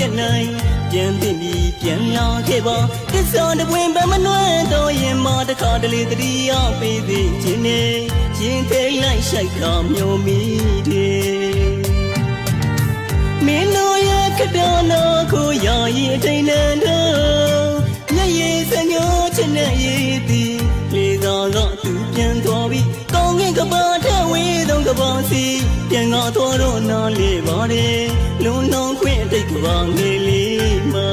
ဖြစ်နိုင်ပြန်သိပြီးပြန်လာခဲ့ပါသစ္စာတပွင့်ပဲမနှွမ်းတော့ရင်မတခါတလေတတိယပေးသေးခြင်းနဲ့ရင်ထိတ်လိုက်ရှိုက်ကမျိုးမိတယ်မင်းတို့ရဲ့ကတော်တော်ကိုရာရင်အထိန်နံတော့မျက်ရည်စညိုးချင်တဲ့ရည်သည်လေသာကသူပြန်သွားပြီးကောင်းကင်ကပါထက်ဝေးသောကပါစီပြန်ငါတော်တော့နားလေပါတယ် ငယ်လေးမှာ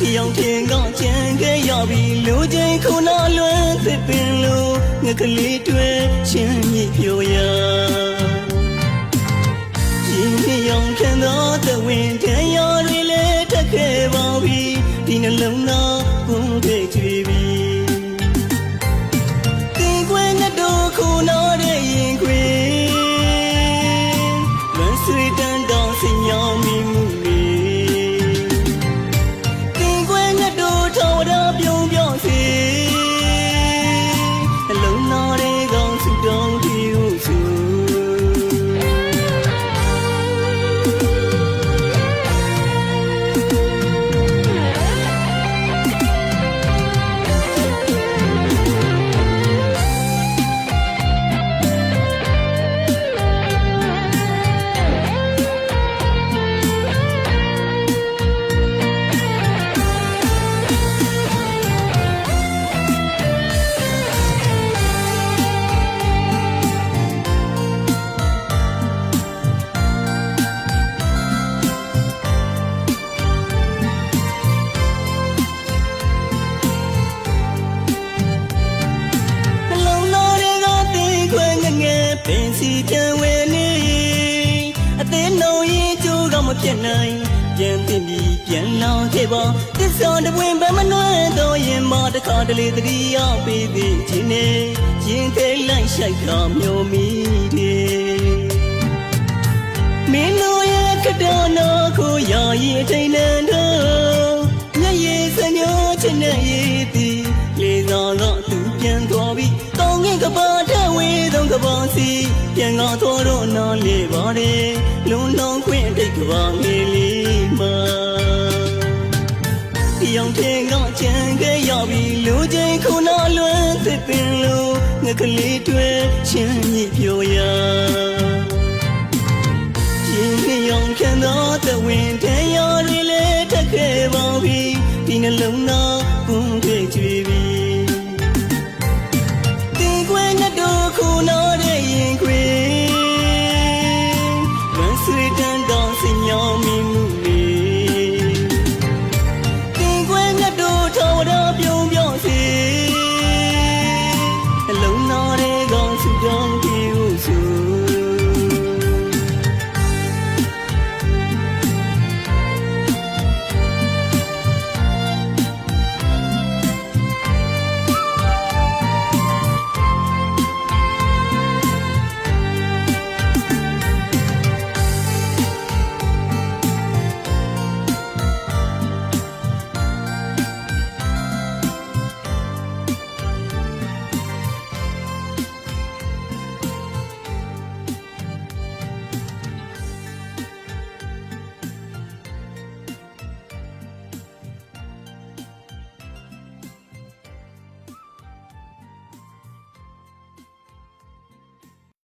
ပြောင်းတင်ကကြံခဲ့ရပြီလူချင်းခုနလွမ်းသစ်ပင်လိုငကလေးတွေချင်းမြစ်ပြိုရရင်ပြောင်းခံသောတဝင်းတန်ရတွေလည်းတက်ခဲ့ပါပြီဒီနှလုံးသား ဖြစ်နိုင်ပြန်တင်ပြီးပြန်လောင်ခဲ့ပါတစ္ဆာတပွင့်ပဲမနှွမ်းတော့ရင်မတခါတလေတတိယပေးသေးခြင်းနဲ့ရင်ထိတ်လိုက်ရှိုက်ကမျိုးမိတယ်မင်းတို့ရဲ့ကတော်တော်ကိုရာရင်ထိန်နံတော့မျက်ရည်စညိုးချင်တဲ့ သည်ပြန်ကောင်းသောတော့နားလေပါれလွန်လုံးခွင့်တိတ်ကဘာမီလီမာရောင်ထင်ကချန်ခဲ့ရပြီလူချင်းခုနာလွန်းသစ်ပင်လိုငါကလေးတွေချင်းမြည်ပြောရာရင်နှယောင်ခံတော့တဝင်းတရားတွေလဲထက်ခဲ့ပါပြီဒီနှလုံးသား